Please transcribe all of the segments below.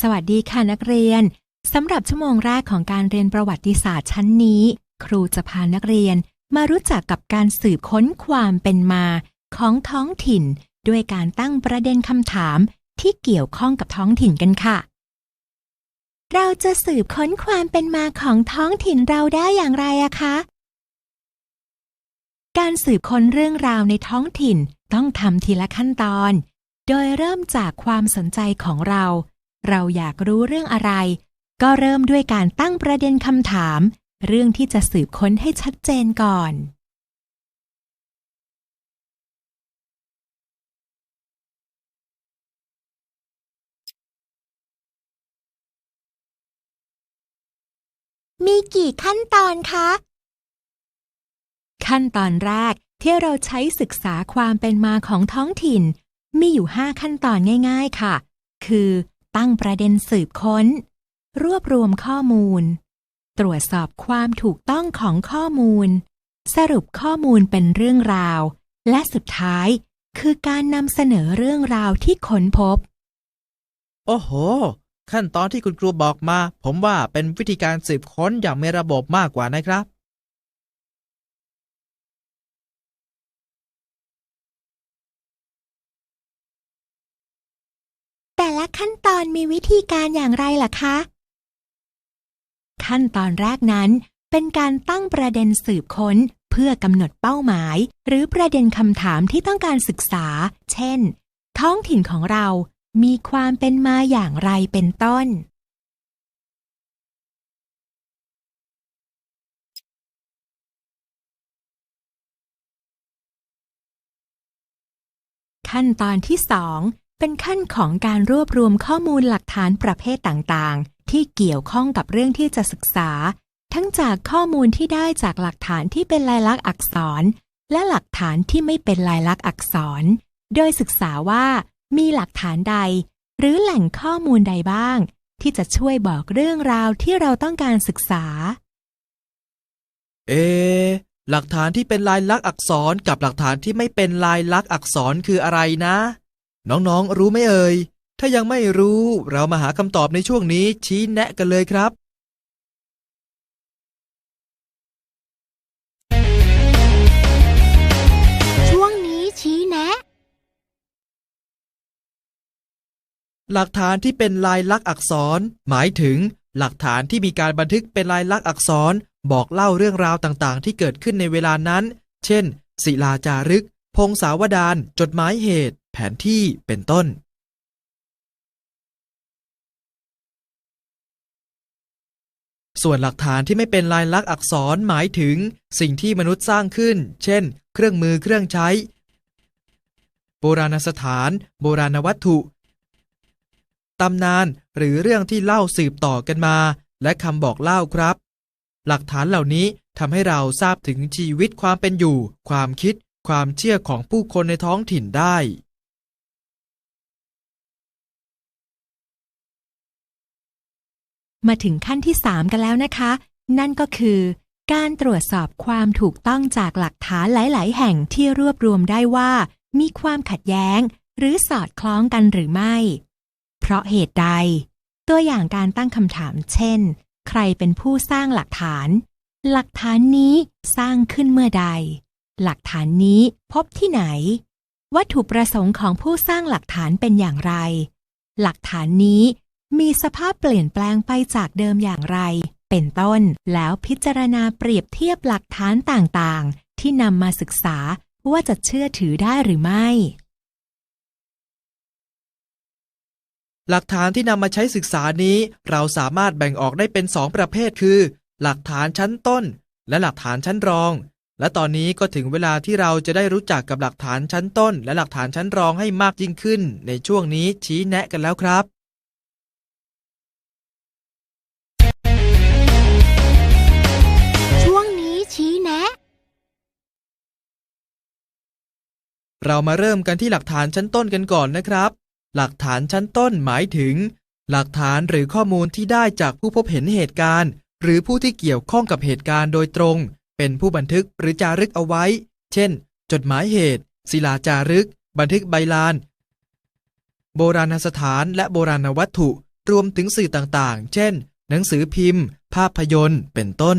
สวัสดีค่ะนักเรียน สำหรับชั่วโมงแรกของการเรียนประวัติศาสตร์ชั้นนี้ ครูจะพานักเรียนมารู้จักกับการสืบค้นความเป็นมาของท้องถิ่น ด้วยการตั้งประเด็นคำถามที่เกี่ยวข้องกับท้องถิ่นกันค่ะ เราจะสืบค้นความเป็นมาของท้องถิ่นเราได้อย่างไรอะคะ การสืบค้นเรื่องราวในท้องถิ่นต้องทำทีละขั้นตอน โดยเริ่มจากความสนใจของเรา เราอยากรู้เรื่องอะไร ก็เริ่มด้วยการตั้งประเด็นคำถาม เรื่องที่จะสืบค้นให้ชัดเจนก่อน มีกี่ขั้นตอนคะ ขั้นตอนแรกที่เราใช้ศึกษาความเป็นมาของท้องถิ่น มีอยู่ 5 ขั้นตอนง่าย ๆ ค่ะ คือ ตั้งประเด็นสืบค้น รวบรวมข้อมูล ตรวจสอบความถูกต้องของข้อมูล สรุปข้อมูลเป็นเรื่องราว และสุดท้ายคือการนำเสนอเรื่องราวที่ค้นพบ โอ้โห ขั้นตอนที่คุณครูบอกมา ผมว่าเป็นวิธีการสืบค้นอย่างมีระบบมากกว่านะครับ ขั้นตอนมีวิธีการอย่างไรล่ะคะ ขั้นตอนแรกนั้น เป็นการตั้งประเด็นสืบค้นเพื่อกำหนดเป้าหมาย หรือประเด็นคำถามที่ต้องการศึกษา เช่น ท้องถิ่นของเรา มีความเป็นมาอย่างไรเป็นต้น ขั้นตอนที่สอง เป็นขั้นของการรวบรวมข้อมูลหลักฐานประเภทต่างๆ ที่เกี่ยวข้องกับเรื่องที่จะศึกษา ทั้งจากข้อมูลที่ได้จากหลักฐานที่เป็นลายลักษณ์อักษร และหลักฐานที่ไม่เป็นลายลักษณ์อักษร โดยศึกษาว่า มีหลักฐานใด หรือแหล่งข้อมูลใดบ้าง ที่จะช่วยบอกเรื่องราวที่เราต้องการศึกษา เอ หลักฐานที่เป็นลายลักษณ์อักษรกับหลักฐานที่ไม่เป็นลายลักษณ์อักษรคืออะไรนะ น้องๆ รู้ไหมเอ่ย ถ้ายังไม่รู้ เรามาหาคำตอบในช่วงนี้ชี้แนะกันเลยครับ ช่วงนี้ชี้แนะ หลักฐานที่เป็นลายลักษณ์อักษร หมายถึง หลักฐานที่มีการบันทึกเป็นลายลักษณ์อักษร บอกเล่าเรื่องราวต่างๆ ที่เกิดขึ้นในเวลานั้น เช่น ศิลาจารึก พงศาวดารจดหมายเหตุ แผนที่ เป็นต้นส่วนหลักฐานที่ไม่เป็นลายลักษณ์อักษรหมายถึงสิ่งที่มนุษย์สร้างขึ้น เช่น เครื่องมือเครื่องใช้ โบราณสถาน โบราณวัตถุ ตำนานหรือเรื่องที่เล่าสืบต่อกันมา และคำบอกเล่าครับ หลักฐานเหล่านี้ทำให้เราทราบถึงชีวิตความเป็นอยู่ ความคิด ความเชื่อของผู้คนในท้องถิ่นได้ มาถึงขั้นที่ 3 กันแล้วนะคะ นั่นก็คือ การตรวจสอบความถูกต้องจากหลักฐานหลาย ๆ แห่งที่รวบรวมได้ว่า มีความขัดแย้ง หรือสอดคล้องกันหรือไม่ เพราะเหตุใด ตัวอย่างการตั้งคำถาม เช่น ใครเป็นผู้สร้างหลักฐาน หลักฐานนี้สร้างขึ้นเมื่อใด หลักฐานนี้พบที่ไหน วัตถุประสงค์ของผู้สร้างหลักฐานเป็นอย่างไร หลักฐานนี้ มีสภาพเปลี่ยนแปลงไปจากเดิมอย่างไร เป็นต้น แล้วพิจารณาเปรียบเทียบหลักฐานต่างๆ ที่นำมาศึกษาว่าจะเชื่อถือได้หรือไม่ หลักฐานที่นำมาใช้ศึกษานี้ เราสามารถแบ่งออกได้เป็นสองประเภทคือ หลักฐานชั้นต้น และหลักฐานชั้นรอง และตอนนี้ก็ถึงเวลาที่เราจะได้รู้จักกับหลักฐานชั้นต้น และหลักฐานชั้นรองให้มากยิ่งขึ้น ในช่วงนี้ชี้แนะกันแล้วครับ เรามาเริ่มกันที่หลักฐานชั้นต้นกันก่อนนะครับ หลักฐานชั้นต้นหมายถึง หลักฐานหรือข้อมูลที่ได้จากผู้พบเห็นเหตุการณ์ หรือผู้ที่เกี่ยวข้องกับเหตุการณ์โดยตรง เป็นผู้บันทึกหรือจารึกเอาไว้ เช่น จดหมายเหตุ ศิลาจารึก บันทึกใบลาน โบราณสถานและโบราณวัตถุ รวมถึงสื่อต่างๆ เช่น หนังสือพิมพ์ ภาพยนตร์ เป็นต้น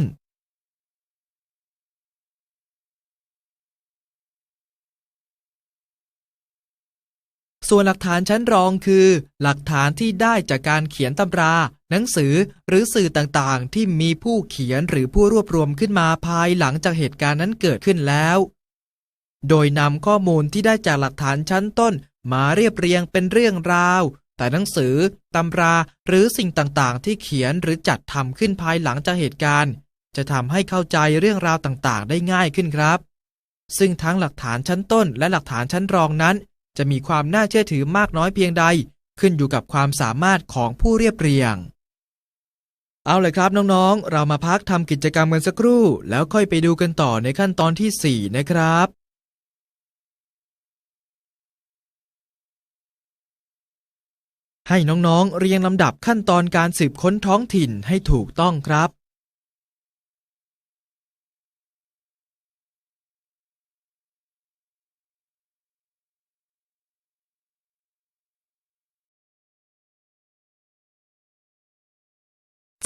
ส่วนหลักฐานชั้นรองคือ หลักฐานที่ได้จากการเขียนตำรา หนังสือหรือสื่อต่างๆ ที่มีผู้เขียนหรือผู้รวบรวมขึ้นมาภายหลังจากเหตุการณ์นั้นเกิดขึ้นแล้ว โดยนำข้อมูลที่ได้จากหลักฐานชั้นต้น มาเรียบเรียงเป็นเรื่องราว แต่หนังสือตำราหรือสิ่งต่างๆ ที่เขียนหรือจัดทำขึ้นภายหลังจากเหตุการณ์ จะทำให้เข้าใจเรื่องราวต่างๆ ได้ง่ายขึ้นครับซึ่งทั้งหลักฐานชั้นต้นและหลักฐานชั้นรองนั้น จะมีความน่าเชื่อถือมากน้อยเพียงใด ขึ้นอยู่กับความสามารถของผู้เรียบเรียง เอาเลยครับน้องๆ เรามาพักทำกิจกรรมกันสักครู่ แล้วค่อยไปดูกันต่อในขั้นตอนที่ 4 นะครับให้น้องๆ เรียงลำดับขั้นตอนการสืบค้นท้องถิ่นให้ถูกต้องครับ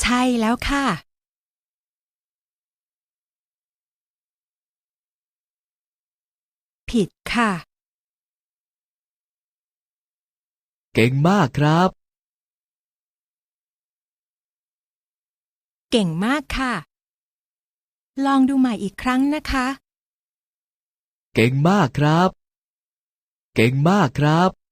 ใช่แล้วค่ะ ผิดค่ะ เก่งมากครับ เก่งมากค่ะ ลองดูใหม่อีกครั้งนะคะ เก่งมากครับ เก่งมากครับ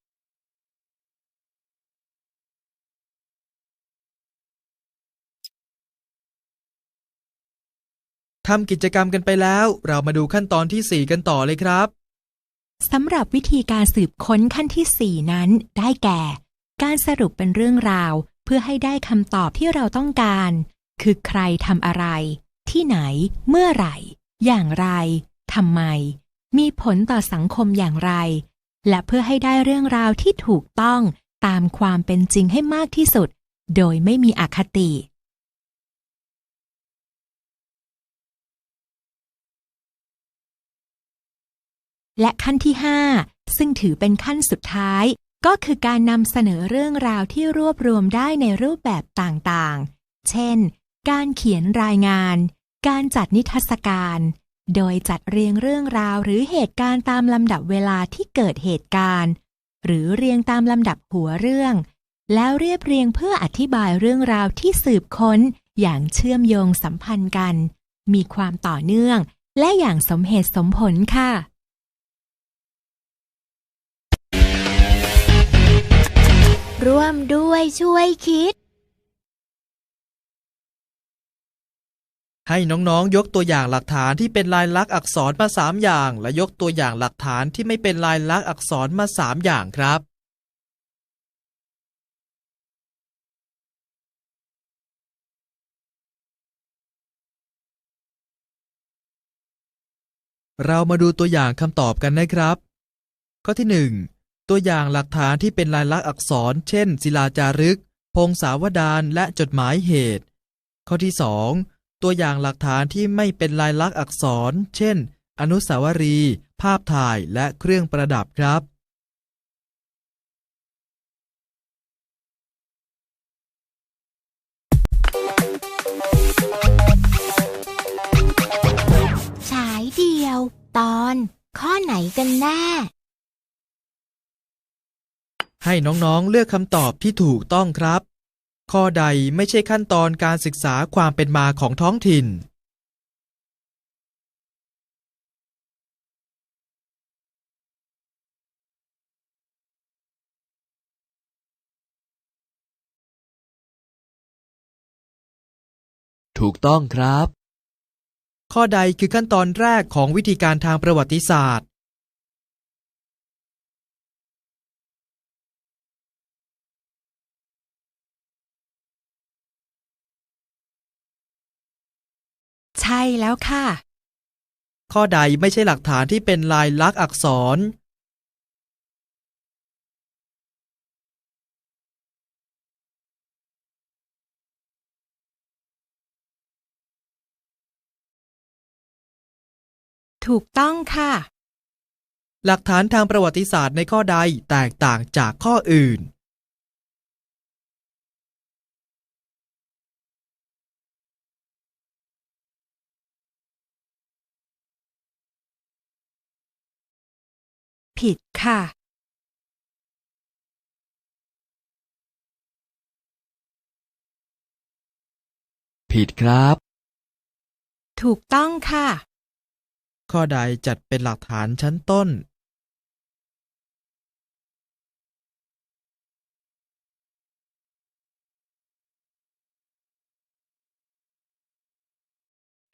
ทำกิจกรรมกันไปแล้ว เรามาดูขั้นตอนที่ 4 กันต่อเลยครับสำหรับวิธีการสืบค้นขั้นที่ 4 นั้น ได้แก่ การสรุปเป็นเรื่องราว เพื่อให้ได้คำตอบที่เราต้องการ คือใครทำอะไร ที่ไหน เมื่อไหร่ อย่างไรทำไม มีผลต่อสังคมอย่างไร และเพื่อให้ได้เรื่องราวที่ถูกต้องตามความเป็นจริงให้มากที่สุด โดยไม่มีอคติ และขั้นที่ 5 ซึ่งถือเป็นขั้นสุดท้าย ก็คือการนำเสนอเรื่องราวที่รวบรวมได้ในรูปแบบต่างๆ เช่น การเขียนรายงาน การจัดนิทรรศการ โดยจัดเรียงเรื่องราวหรือเหตุการณ์ตามลำดับเวลาที่เกิดเหตุการณ์ หรือเรียงตามลำดับหัวเรื่อง แล้วเรียบเรียงเพื่ออธิบายเรื่องราวที่สืบค้น อย่างเชื่อมโยงสัมพันธ์กัน มีความต่อเนื่อง และอย่างสมเหตุสมผลค่ะ ร่วมด้วยช่วยคิด ให้น้องๆยกตัวอย่างหลักฐานที่เป็นลายลักษณ์อักษรมา3อย่าง และยกตัวอย่างหลักฐานที่ไม่เป็นลายลักษณ์อักษรมา3อย่างครับเรามาดูตัวอย่างคำตอบกันนะครับ ข้อที่1 ตัวอย่างหลักฐานที่เป็นลายลักษณ์อักษร เช่น ศิลาจารึก พงศาวดารและจดหมายเหตุ ข้อที่ 2 ตัวอย่างหลักฐานที่ไม่เป็นลายลักษณ์อักษร เช่น อนุสาวรีย์ภาพถ่ายและเครื่องประดับครับฉายเดียว ตอนข้อไหนกันแน่ ให้น้องๆเลือกคำตอบที่ถูกต้องครับ ข้อใดไม่ใช่ขั้นตอนการศึกษาความเป็นมาของท้องถิ่น ถูกต้องครับ ข้อใดคือขั้นตอนแรกของวิธีการทางประวัติศาสตร์ ใช่แล้วค่ะ ข้อใดไม่ใช่หลักฐานที่เป็นลายลักษณ์อักษร ถูกต้องค่ะ หลักฐานทางประวัติศาสตร์ในข้อใดแตกต่างจากข้ออื่น ผิดค่ะ ผิดครับ ถูกต้องค่ะ ข้อใดจัดเป็นหลักฐานชั้นต้น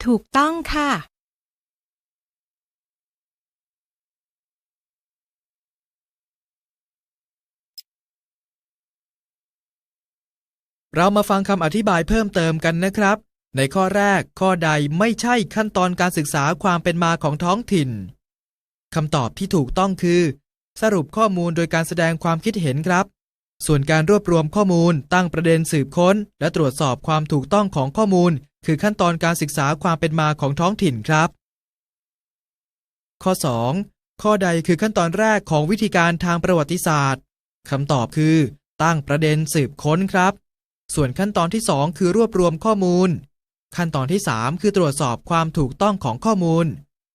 ถูกต้องค่ะ เรามาฟังคำอธิบายเพิ่มเติมกันนะครับ ในข้อแรกข้อใดไม่ใช่ขั้นตอนการศึกษาความเป็นมาของท้องถิ่นคำตอบที่ถูกต้องคือ สรุปข้อมูลโดยการแสดงความคิดเห็นครับ ส่วนการรวบรวมข้อมูลตั้งประเด็นสืบค้น และตรวจสอบความถูกต้องของข้อมูล คือขั้นตอนการศึกษาความเป็นมาของท้องถิ่นครับ ข้อ 2 ข้อใดคือขั้นตอนแรกของวิธีการทางประวัติศาสตร์คำตอบคือ ตั้งประเด็นสืบค้นครับ ส่วนขั้นตอนที่ 2 คือรวบรวมข้อมูล ขั้นตอนที่ 3 คือตรวจสอบความถูกต้องของข้อมูล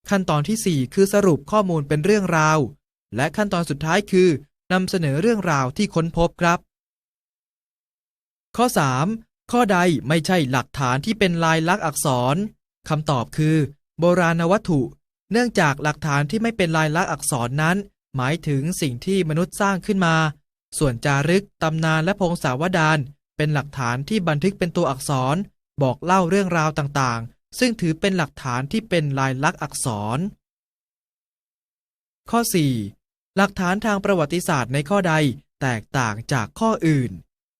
ขั้นตอนทีสี่ 4 คือสรุปข้อมูลเป็นเรื่องราว และขั้นตอนสุดท้ายคือนำเสนอเรื่องราวที่ค้นพบครับ ข้อ 3 ข้อใดไม่ใช่หลักฐานที่เป็นลายลักษณ์อักษรคำตอบคือ โบราณวัตถุ เนื่องจากหลักฐานที่ไม่เป็นลายลักษณ์อักษรนั้น หมายถึงสิ่งที่มนุษย์สร้างขึ้นมา ส่วนจารึกตำนานและพงศาวดาร เป็นหลักฐานที่บันทึกเป็นตัวอักษร บอกเล่าเรื่องราวต่างๆ ซึ่งถือเป็นหลักฐานที่เป็นลายลักษณ์อักษร ข้อ 4 หลักฐานทางประวัติศาสตร์ในข้อใดแตกต่างจากข้ออื่น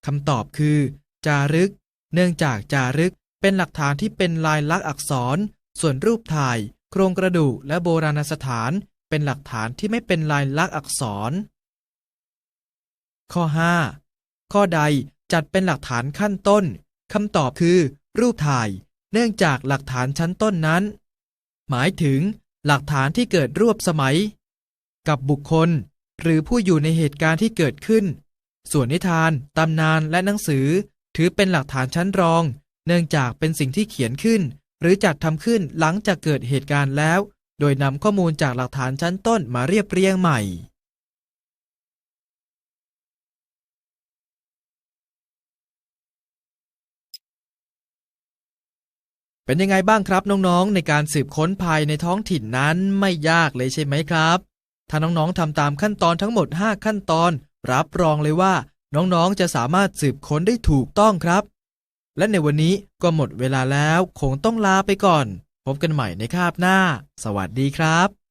คำตอบคือ จารึก เนื่องจากจารึกเป็นหลักฐานที่เป็นลายลักษณ์อักษร ส่วนรูปถ่าย โครงกระดูกและโบราณสถานเป็นหลักฐานที่ไม่เป็นลายลักษณ์อักษร ข้อ 5 ข้อใด จัดเป็นหลักฐานขั้นต้นคำตอบคือ รูปถ่าย เนื่องจากหลักฐานชั้นต้นนั้น หมายถึง หลักฐานที่เกิดรวบสมัย กับบุคคล หรือผู้อยู่ในเหตุการณ์ที่เกิดขึ้น ส่วนนิทาน ตำนานและหนังสือ ถือเป็นหลักฐานชั้นรอง เนื่องจากเป็นสิ่งที่เขียนขึ้น หรือจัดทำขึ้นหลังจากเกิดเหตุการณ์แล้ว โดยนำข้อมูลจากหลักฐานชั้นต้นมาเรียบเรียงใหม่ เป็นยังไงบ้างครับน้องๆ ในการสืบค้นภายในท้องถิ่นนั้นไม่ยากเลยใช่ไหมครับ ถ้าน้องๆทำตามขั้นตอนทั้งหมด 5 ขั้นตอน รับรองเลยว่าน้องๆ จะสามารถสืบค้นได้ถูกต้องครับ และในวันนี้ก็หมดเวลาแล้ว คงต้องลาไปก่อน พบกันใหม่ในคาบหน้า สวัสดีครับ